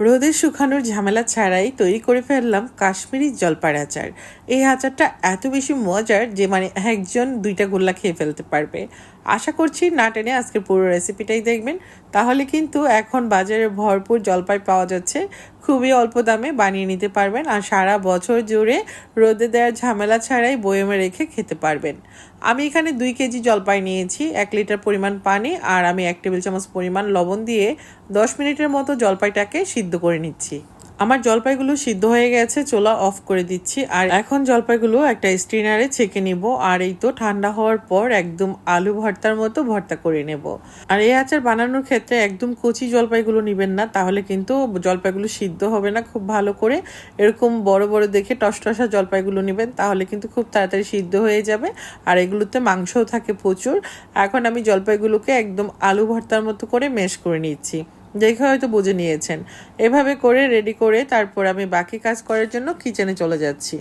রোদে শুকানোর ঝামেলা ছাড়াই তৈরি করে ফেললাম কাশ্মীরি জলপাই আচার এই আচারটা এত বেশি মজার যে মানে একজন দুইটা গোল্লা খেয়ে ফেলতে পারবে। আশা করছি না টেনে আজকের পুরো রেসিপিটাই দেখবেন। তাহলে কিন্তু এখন বাজারে ভরপুর জলপাই পাওয়া যাচ্ছে। খুবই অল্প দামে বানিয়ে নিতে পারবেন আর সারা বছর জুড়ে রোদে দেওয়ার ঝামেলা ছাড়াই বয়মে রেখে খেতে পারবেন। আমি এখানে দুই কেজি জলপাই নিয়েছি, এক লিটার পরিমাণ পানি আর আমি এক টেবিল চামচ পরিমাণ লবণ দিয়ে দশ মিনিটের মতো জলপাইটাকে সিদ্ধ করে নিচ্ছি। আমার জলপাইগুলো সিদ্ধ হয়ে গেছে, চোলা অফ করে দিচ্ছি। আর এখন জলপাইগুলো একটা স্ট্রিনারে ছেঁকে নিব। আর এই তো ঠান্ডা হওয়ার পর একদম আলু ভর্তার মতো ভর্তা করে নেব। আর এই আচার বানানোর ক্ষেত্রে একদম কচি জলপাইগুলো নেবেন না, তাহলে কিন্তু জলপাইগুলো সিদ্ধ হবে না খুব ভালো করে। এরকম বড় বড় দেখে টসটসা জলপাইগুলো নেবেন, তাহলে কিন্তু খুব তাড়াতাড়ি সিদ্ধ হয়ে যাবে। আর এগুলোতে মাংসও থাকে প্রচুর। এখন আমি জলপাইগুলোকে একদম আলু ভর্তার মতো করে মেশ করে নিচ্ছি। দেখে হয়তো বুঝে নিয়েছেন। এভাবে করে রেডি করে তারপর আমি বাকি কাজ করার জন্য কিচেনে চলে যাচ্ছি।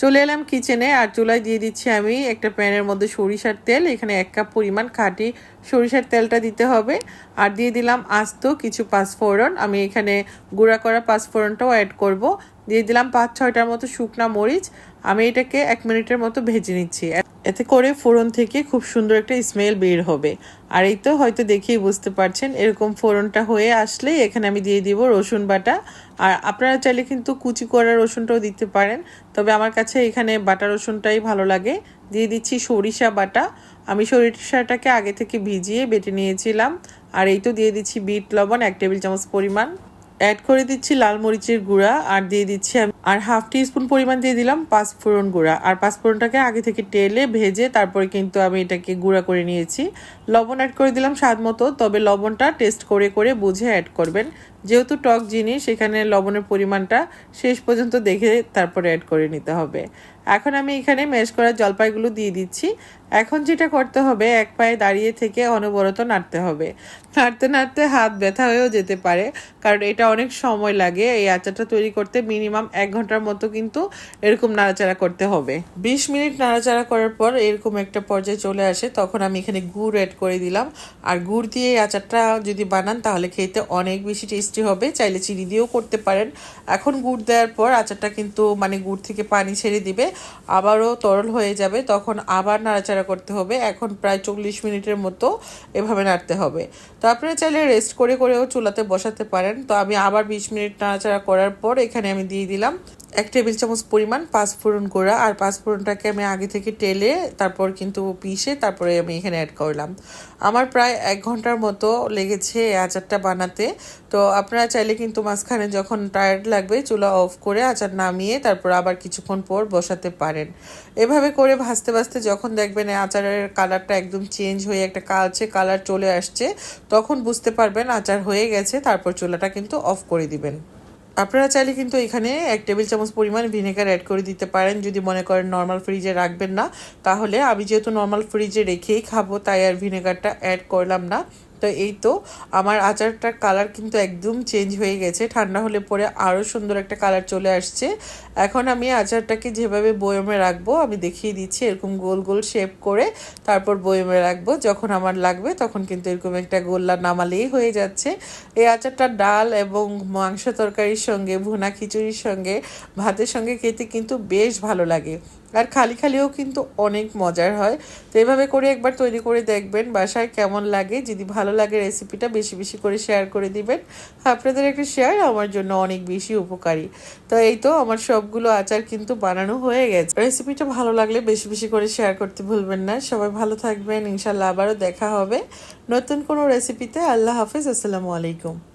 চলে এলাম কিচেনে আর চুলায় দিয়ে দিচ্ছি আমি একটা প্যানের মধ্যে সরিষার তেল। এখানে এক কাপ পরিমাণ খাঁটি সরিষার তেলটা দিতে হবে। আর দিয়ে দিলাম আস্ত কিছু পাঁচফোড়ন। আমি এখানে গুঁড়া করা পাঁচফোড়নটাও অ্যাড করব। দিয়ে দিলাম পাঁচ ছয়টার মতো শুকনা মরিচ। আমি এটাকে এক মিনিটের মতো ভেজে নিচ্ছি। এতে করে ফোড়ন থেকে খুব সুন্দর একটা স্মেল বের হবে। আর এই তো হয়তো দেখেই বুঝতে পারছেন, এরকম ফোড়নটা হয়ে আসলেই এখানে আমি দিয়ে দিব রসুন বাটা। আর আপনারা চাইলে কিন্তু কুচি করা রসুনটাও দিতে পারেন, তবে আমার কাছে এখানে বাটা রসুনটাই ভালো লাগে। দিয়ে দিচ্ছি সরিষা বাটা। আমি সরিষাটাকে আগে থেকে ভিজিয়ে বেটে নিয়েছিলাম। আর এই তো দিয়ে দিচ্ছি বিট লবণ, এক টেবিল চামচ পরিমাণ। অ্যাড করে দিচ্ছি লাল মরিচের গুঁড়া। আর দিয়ে দিচ্ছি আমি আর হাফ টি স্পুন পরিমাণ দিয়ে দিলাম পাঁচফোড়ন গুঁড়া। আর পাঁচফোড়নটাকে আগে থেকে টেলে ভেজে তারপরে কিন্তু আমি এটাকে গুঁড়া করে নিয়েছি। লবণ অ্যাড করে দিলাম স্বাদ মতো, তবে লবণটা টেস্ট করে করে বুঝে অ্যাড করবেন। যেহেতু টক জিনিস, এখানে লবণের পরিমাণটা শেষ পর্যন্ত দেখে তারপরে অ্যাড করে নিতে হবে। এখন আমি এখানে ম্যাশ করা জলপাইগুলো দিয়ে দিচ্ছি। এখন যেটা করতে হবে, এক পায়ে দাঁড়িয়ে থেকে অনবরত নাড়তে হবে। নাড়তে নাড়তে হাত ব্যথা হয়েও যেতে পারে, কারণ এটা অনেক সময় লাগে এই আচারটা তৈরি করতে। মিনিমাম এক ঘণ্টার মতো কিন্তু এরকম নাড়াচাড়া করতে হবে। বিশ মিনিট নাড়াচাড়া করার পর এরকম একটা পর্যায়ে চলে আসে, তখন আমি এখানে গুড় অ্যাড করে দিলাম। আর গুড় দিয়ে আচারটা যদি বানান তাহলে খেতে অনেক বেশি টেস্টি হবে, চাইলে চিনি দিয়েও করতে পারেন। এখন গুড় দেওয়ার পর আচারটা কিন্তু মানে গুড় থেকে পানি ছেড়ে দিবে, আবারও তরল হয়ে যাবে, তখন আবার নাড়াচাড়া করতে হবে। এখন প্রায় চল্লিশ মিনিটের মতো এভাবে নাড়তে হবে। তো আপনারা চাইলে রেস্ট করে করেও চুলাতে বসাতে পারেন। তো আমি আবার বিশ মিনিট নাড়াচাড়া করার পর এখানে আমি দিয়ে দিলাম এক টেবিল চামচ পরিমাণ পাঁচফোড়ন গুঁড়া, আর পাঁচফোড়নটাকে আমি আগে থেকে টেলে তারপর কিন্তু পিষে তারপরে আমি এখানে অ্যাড করলাম। আমার প্রায় এক ঘণ্টার মতো লেগেছে আচারটা বানাতে। তো আপনারা চাইলে কিন্তু মাঝখানে যখন টায়ার্ড লাগবে, চুলা অফ করে আচার নামিয়ে তারপর আবার কিছুক্ষণ পর বসাতে পারেন। এভাবে করে ভাজতে ভাজতে যখন দেখবেন আচারের কালারটা একদম চেঞ্জ হয়ে একটা কালচে কালার চলে আসছে, তখন বুঝতে পারবেন আচার হয়ে গেছে, তারপর চুলাটা কিন্তু অফ করে দিবেন। আপনারা চাইলে কিন্তু এখানে এক টেবিল চামচ পরিমাণ ভিনেগার অ্যাড করে দিতে পারেন। যদি মনে করেন নর্মাল ফ্রিজে রাখবেন না, তাহলে আমি যেহেতু নর্মাল ফ্রিজে রেখেই খাব, তাই আর ভিনেগারটা অ্যাড করলাম না। তো এই তো আমার আচারটার কালার কিন্তু একদম চেঞ্জ হয়ে গেছে। ঠান্ডা হলে পরে আরও সুন্দর একটা কালার চলে আসছে। এখন আমি আচারটাকে যেভাবে বয়মে রাখব, আমি দেখিয়ে দিচ্ছি এরকম গোল গোল শেপ করে তারপর বয়মে রাখব। যখন আমার লাগবে তখন কিন্তু এরকম একটা গোল্লা নামালেই হয়ে যাচ্ছে। এই আচারটা ডাল এবং মাংস তরকারির সঙ্গে, ভুনা খিচুড়ির সঙ্গে, ভাতের সঙ্গে খেতে কিন্তু বেশ ভালো লাগে। আর খালি খালিও কিন্তু অনেক মজার হয়। তো এভাবে করে একবার তৈরি করে দেখবেন, বাসায় কেমন লাগে, যদি ভালো লাগে রেসিপিটা বেশি বেশি করে শেয়ার করে দিবেন। আপনাদের একটা শেয়ার আমার জন্য অনেক বেশি উপকারী। তো এই তো আমার সবগুলো আচার কিন্তু বানানো হয়ে গেছে। রেসিপিটা ভালো লাগলে বেশি বেশি করে শেয়ার করতে ভুলবেন না। সবাই ভালো থাকবেন, ইনশাল্লাহ আবারও দেখা হবে নতুন কোনো রেসিপিতে আল্লাহ হাফিজ, আসসালামু আলাইকুম।